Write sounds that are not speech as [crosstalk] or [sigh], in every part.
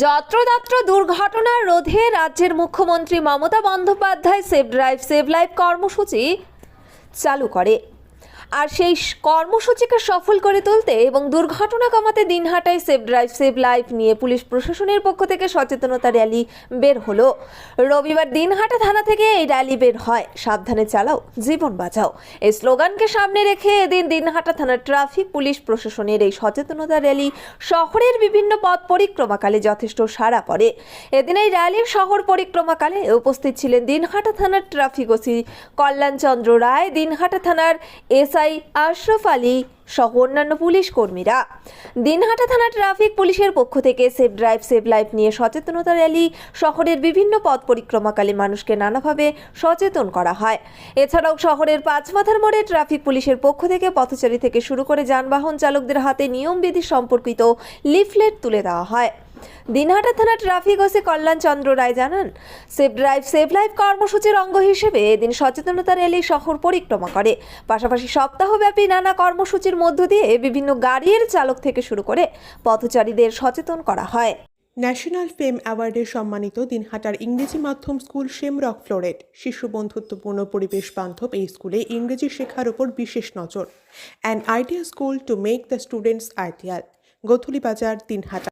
যত্রতত্র দুর্ঘটনা রোধে রাজ্যের মুখ্যমন্ত্রী Mamata Bandyopadhyay safe drive save life কর্মসূচি চালু করে। আর সেই কর্মসূচিকে সফল করে তুলতে এবং দুর্ঘটনা কমাতে দিনহাটায় সেভ ড্রাইভ সেভ লাইফ নিয়ে পুলিশ প্রশাসনের পক্ষ থেকে সচেতনতা র্যালি বের হলো। রবিবার দিনহাটা থানা থেকে এই র্যালি বের হয়। সাবধানে চালাও, জীবন বাঁচাও। এই স্লোগানকে সামনে রেখে এদিন দিনহাটা থানার ট্রাফিক পুলিশ প্রশাসনের এই সচেতনতা র্যালি শহরের বিভিন্ন পথ পরিক্রমাকালে যথেষ্ট সাড়া পড়ে। এদিন এই র্যালির শহর পরিক্রমাকালে উপস্থিত ছিলেন দিনহাটা থানার ট্রাফিক ওসি কল্যাণচন্দ্র রায়। দিনহাটা থানার এসআই আশরফ আলী সহ অন্যান্য পুলিশ কর্মীরা। দিনহাটা থানা ট্রাফিক পুলিশের পক্ষ থেকে সেভ ড্রাইভ সেভ লাইফ নিয়ে সচেতনতা র্যালি, শহরের বিভিন্ন পথ পরিক্রমাকালে মানুষকে নানাভাবে সচেতন করা হয়। এছাড়াও শহরের পাঁচমাথার মোড়ে ট্রাফিক পুলিশের পক্ষ থেকে পথচারী থেকে শুরু করে যানবাহন চালকদের হাতে নিয়মবিধি সম্পর্কিত লিফলেট তুলে দেওয়া হয়। দিনহাটা থানা ট্রাফিক ওসি কল্যাণ চন্দ্র রায় জানান, সেভ ড্রাইভ, সেভ লাইফ কর্মসূচির অঙ্গ হিসেবে এদিন সচেতনতা র্যালি শহর পরিক্রমা করে। পাশাপাশি সপ্তাহব্যাপী নানা কর্মসূচির মধ্য দিয়ে বিভিন্ন গাড়ির চালক থেকে শুরু করে পথচারীদের সচেতন করা হয়। ন্যাশনাল ফেম অ্যাওয়ার্ডে সম্মানিত দিনহাটার ইংরেজি মাধ্যম স্কুল শেমরক ফ্লোরেট, শিশু বন্ধুত্বপূর্ণ পরিবেশ বান্ধব এই স্কুলে ইংরেজি শেখার ওপর বিশেষ নজর। An idea school to make the students ideal Gothuli Bazar, Dinhata.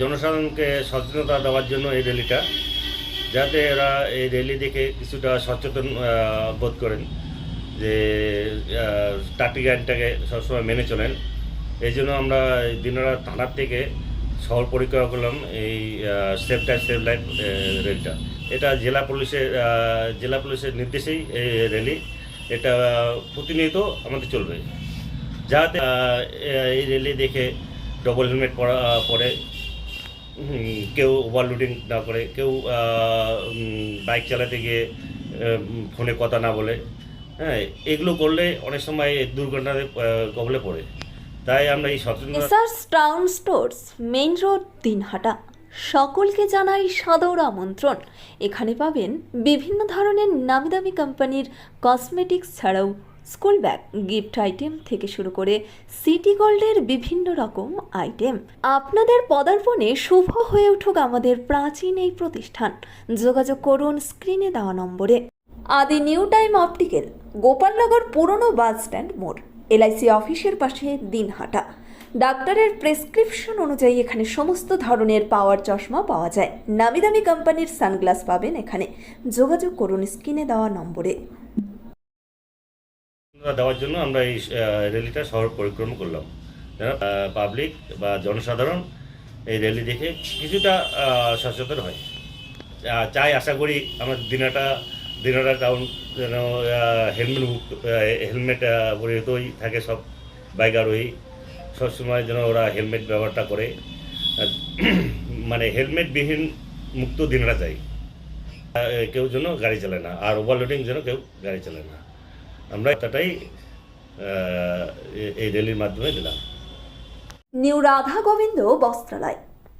জনসাধারণকে সচেতনতা দেওয়ার জন্য এই র্যালিটা, যাতে এরা এই র্যালি দেখে কিছুটা সচেতন বোধ করেন যে ট্রাফিক আইনটাকে সবসময় মেনে চলেন। এই জন্য আমরা দিনরাত থানার থেকে শহর পরিক্রমা করলাম এই সেফ টাইম সেফ লাইফ র্যালিটা। এটা জেলা পুলিশের জেলা পুলিশের নির্দেশেই এই র্যালি, এটা প্রতিনিয়ত আমাদের চলবে। যাতে এই র্যালি দেখে ডবল হেলমেট পরা পরে কেউ ওভারলোডিং না করে, কেউ বাইক চালাতে গিয়ে ফোনে কথা না বলে হ্যাঁ এগুলো করলে অনেক সময় দুর্ঘটনাতে কবলে পড়ে। তাই আমরা এই সচেতনতা Town Stores Main Road Dinhata. সকলকে জানাই সাদর আমন্ত্রণ। এখানে পাবেন বিভিন্ন ধরনের নামি দামি কোম্পানির কসমেটিক্স ছাড়াও স্কুল ব্যাগ, গিফট আইটেম থেকে শুরু করে সিটি গোল্ডের বিভিন্ন রকম আইটেম। আপনাদের পদার্পণে শুভ হয়ে উঠুক আমাদের প্রাচীন এই প্রতিষ্ঠান। যোগাযোগ করুন স্ক্রিনে দেওয়া নম্বরে। আদি নিউ টাইম অপটিক্যাল, গোপালনগর পুরনো বাস স্ট্যান্ড মোড়, এলআইসি অফিসের পাশে দিনহাটা। ডাক্তারের প্রেসক্রিপশন অনুযায়ী এখানে সমস্ত ধরনের পাওয়ার চশমা পাওয়া যায়। নামি দামি কোম্পানির সানগ্লাস পাবেন এখানে। যোগাযোগ করুন স্ক্রিনে দেওয়া নম্বরে। দেওয়ার জন্য আমরা এই র্যালিটা শহর পরিক্রমা করলাম। যেন পাবলিক বা জনসাধারণ এই র্যালি দেখে কিছুটা সচেতন হয়। চাই আশা করি আমার দিনাটা দিনাটা টাউন যেন হেলমেট হেলমেট পরিহিতই থাকে সব বাইক আরোহী সবসময় যেন ওরা হেলমেট ব্যবহারটা করে। [clears throat] মানে হেলমেটবিহীন মুক্ত দিনটা চাই। কেউ যেন গাড়ি চালায় না। আর ওভারলোডিং যেন কেউ গাড়ি চালায় না। আমরা এটাটাই আহ, এ- এই র্যালির মাধ্যমে দিলাম। নিউ রাধা গোবিন্দ বস্ত্রালয়।